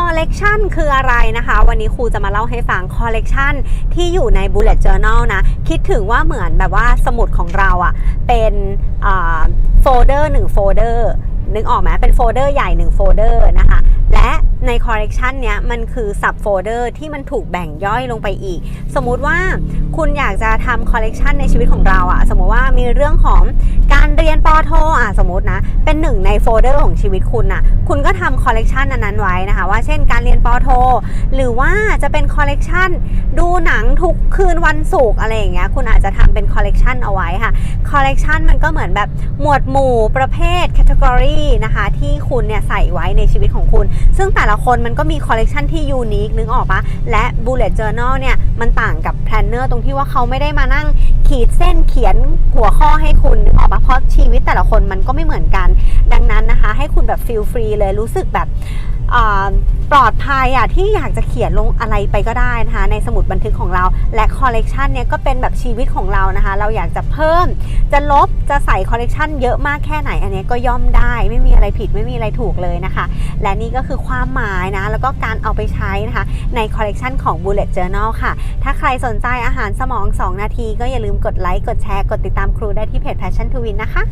คอลเลกชันคืออะไรนะคะ วันนี้ครูจะมาเล่าให้ฟังคอลเลกชันที่อยู่ใน bullet journal นะ คิดถึงว่าเหมือนแบบว่าสมุดของเราอะ่ะ เป็นโฟลเดอร์หนึ่งโฟลเดอร์นึกออกไหมเป็นโฟลเดอร์ใหญ่1โฟลเดอร์นะคะ และในคอลเลกชันเนี้ยมันคือ sub โฟลเดอร์ที่มันถูกแบ่งย่อยลงไปอีก สมมุติว่าคุณอยากจะทำคอลเลกชันในชีวิตของเราอะสมมติว่ามีเรื่องของ รเรียนปอโทอะสมมตินะ เป็นหนึ่งในโฟลเดอร์ของชีวิตคุณอะคุณก็ทำคอลเลกชันนั้นๆไว้นะคะ ว่าเช่นการเรียนปอโท หรือว่าจะเป็นคอลเลกชันดูหนังทุกคืนวันศุกร์อะไรอย่างเงี้ย คุณอาจจะทำเป็นคอลเลกชันเอาไว้ค่ะ คอลเลกชันมันก็เหมือนแบบหมวดหมู่ประเภทแคตตากรีนะคะ ที่คุณเนี่ยใส่ไว้ในชีวิตของคุณ ซึ่งแต่ละคนมันก็มีคอลเลกชันที่ยูนิคนึกออกปะและ bullet journal เนี่ยมันต่างกับ planner ตรงที่ว่าเขาไม่ได้มานั่งขีดเส้นเขียนหัวข้อให้ ละคนมันก็ไม่เหมือนกัน ดังนั้นนะคะ ให้คุณแบบ feel free เลยรู้สึกแบบปลอดภัยอะที่อยากจะเขียนลงอะไรไปก็ได้นะคะในสมุดบันทึกของเรา และคอลเลกชันเนี่ยก็เป็นแบบชีวิตของเรานะคะ เราอยากจะเพิ่ม จะลบจะใส่คอลเลกชันเยอะมากแค่ไหนอันนี้ก็ย่อมได้ไม่มีอะไรผิดไม่มีอะไรถูกเลยนะคะ และนี่ก็คือความหมายนะ แล้วก็การเอาไปใช้นะคะ ในคอลเลกชันของ Bullet Journal ค่ะ ถ้าใครสนใจอาหารสมอง 2 นาที ก็อย่าลืมกดไลค์กดแชร์กดติดตามครูได้ที่เพจ Passion to Win นะคะ